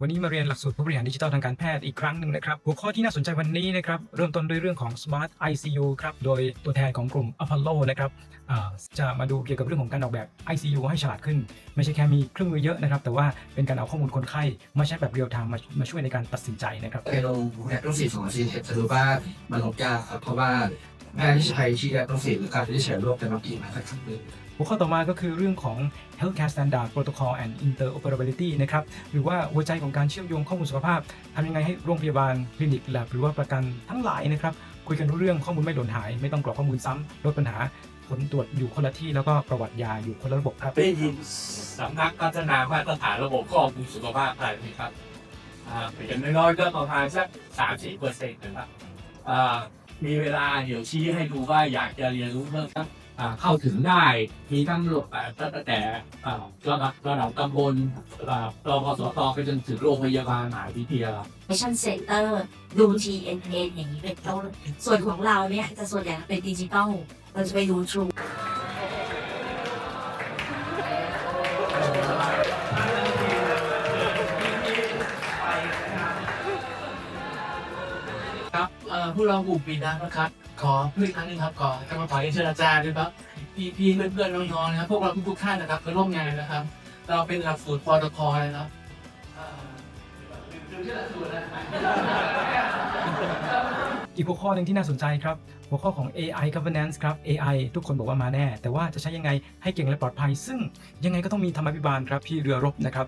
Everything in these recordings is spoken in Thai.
วันนี้มาเรียนหลักสูตรผู้บริหารดิจิทัลทางการแพทย์อีกครั้งหนึ่งนะครับ หัวข้อที่น่าสนใจวันนี้นะครับ เริ่มต้นด้วยเรื่องของ Smart ICU ครับ โดยตัวแทนของกลุ่ม Apollo นะครับจะมาดูเกี่ยวกับเรื่องของการออกแบบ ICU ให้ฉลาดขึ้น ไม่ใช่แค่มีเครื่องมือเยอะนะครับ แต่ว่าเป็นการเอาข้อมูลคนไข้มาใช้แบบเรียลไทม์มาช่วยในการตัดสินใจนะครับในโรงรมต้องสีของซีเทจะรู้ว่ามันลดยากครับเพราะว่า แพทย์ที่ใช้ชีแรต้องสีหรือการที่ใช้ร่วมกันบางทีมันค่อนข้างลึกหัวข้อต่อมาก็คือเรื่องของ Healthcare Standard Protocol and Interoperability นะครับ หรือว่าหัวใจของการเชื่อมโยงข้อมูลสุขภาพทำยังไงให้โรงพยาบาลคลินิกแลบหรือว่าประกันทั้งหลายนะครับ คุยกันรู้เรื่องข้อมูลไม่หล่นหาย ไม่ต้องกรอกข้อมูลซ้ำลดปัญหาผลตรวจอยู่คนละที่แล้วก็ประวัติยาอยู่คนละระบบครับได้ยินสำนักพัฒนามาตรฐานระบบข้อมูลสุขภาพไทยไหมครับอ่าอย่างน้อยๆก็ประมาณสักสามสี่เปอร์เซ็นต์นะครับอ่า มีเวลาเดี๋ยวชี้ให้ดูว่าอยากจะเรียนรู้เพิ่มครับเข้าถึงได้มีทั้งระบบแบบตั้งแต่ระดับระดับตำบลอ่ารพสตไปจนถึงโรงพยาบาลมหาวิทยาลัย Mission Center ดูทีเอ็นเอย่างนี้เป็นต้นส่วนของเราเนี่ยจะส่วนใหญ่เป็นดิจิตอลเราจะไปดูทรู ผู้รองกลุ่มปีนักนะครับ ขอพูดอีกครั้งหนึงครับขอจะมาขอเรียนเชิญอาจารย์ด้วยครับพี่พี่เพื่อนเพื่อนๆน้องๆนะครับพวกเราทุกๆท่านนะครับมาร่วมงานนะครับ เราเป็นหลักสูตรพอตคอนะครับเอ่อดูชื่อหลักสูตรนะ อีกหัวข้อหนึ่งที่น่าสนใจครับ หัวข้อของ AI governance ครับ AI ทุกคนบอกว่ามาแน่ แต่ว่าจะใช้ยังไงให้เก่งและปลอดภัย ซึ่งยังไงก็ต้องมีธรรมาภิบาลครับ พี่เรือรบนะครับ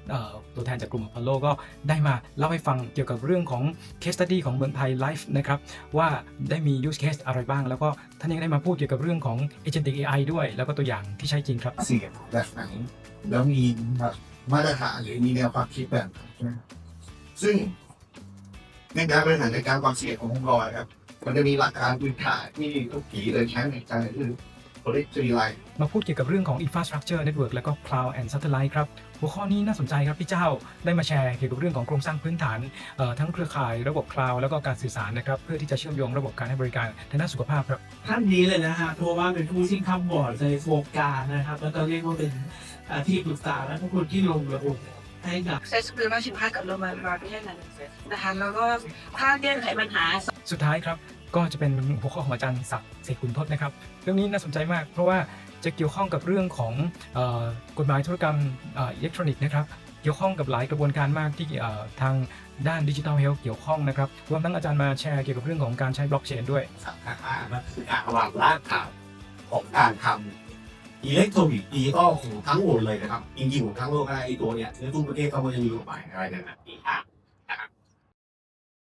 ตัวแทนจากกลุ่ม Apollo ก็ได้มาเล่าให้ฟังเกี่ยวกับเรื่องของ case study ของเมืองไทย Life นะครับว่าได้มี use case อะไรบ้าง แล้วก็ท่านยังได้มาพูดเกี่ยวกับเรื่องของ agentic AI ด้วย แล้วก็ตัวอย่างที่ใช้จริงครับเสียงแบบไหนแล้วมีมาตรฐานหรือมีแนวความคิดแบบไหนใช่ ไหมซึ่งในการบริหารจัดการความเสี่ยงขององค์กรครับ มันจะมีหลักการพื้นฐานที่ทุกทีเลยใช้ในการคือ productivity line มาพูดเกี่ยวกับเรื่องของ infrastructure network แล้วก็ cloud and satellite ครับ หัวข้อนี้น่าสนใจครับพี่เจ้าได้มาแชร์เกี่ยวกับเรื่องของโครงสร้างพื้นฐานเอ่อทั้งเครือข่ายระบบ cloud แล้วก็การสื่อสารนะครับ เพื่อที่จะเชื่อมโยงระบบการให้บริการทางด้านสุขภาพครับ ท่านนี้เลยนะฮะเพราะว่าเป็นผู้ที่ข้ามบอร์ดในวงการนะครับ แล้วก็เรียกว่าเป็นอ่าที่ปรึกษาและผู้คนที่ลงระบบ ให้กับใช้คุณภาพสินค้ากับโรงพยาบาลประเทศนั้นนะคะแล้วก็ถ้าแก้ไขปัญหา สุดท้ายครับ ก็จะเป็นหัวข้อของอาจารย์ศักดิ์เสกขุนทศนะครับ เรื่องนี้น่าสนใจมาก เพราะว่าจะเกี่ยวข้องกับเรื่องของเออกฎหมายธุรกรรมเอิเล็กทรอนิกส์นะครับเกี่ยวข้องกับหลายกระบวนการมากที่เอ่อทางด้านดิจิทัลเฮลท์เกี่ยวข้องนะครับรวมทั้งอาจารย์มาแชร์เกี่ยวกับเรื่องของการใช้บล็อกเชนด้วยสัมพันธ์มันคือการวางรากฐานของการทำ อิเล็กทรอนิกส์ดิจิตอลของทั้งหมดเลยนะครับจริงๆของทั้งโลกนะไอตัวเนี้ยในทุกประเทศเขาก็จะมีกฎหมายอะไรแบบนนะอีกอะ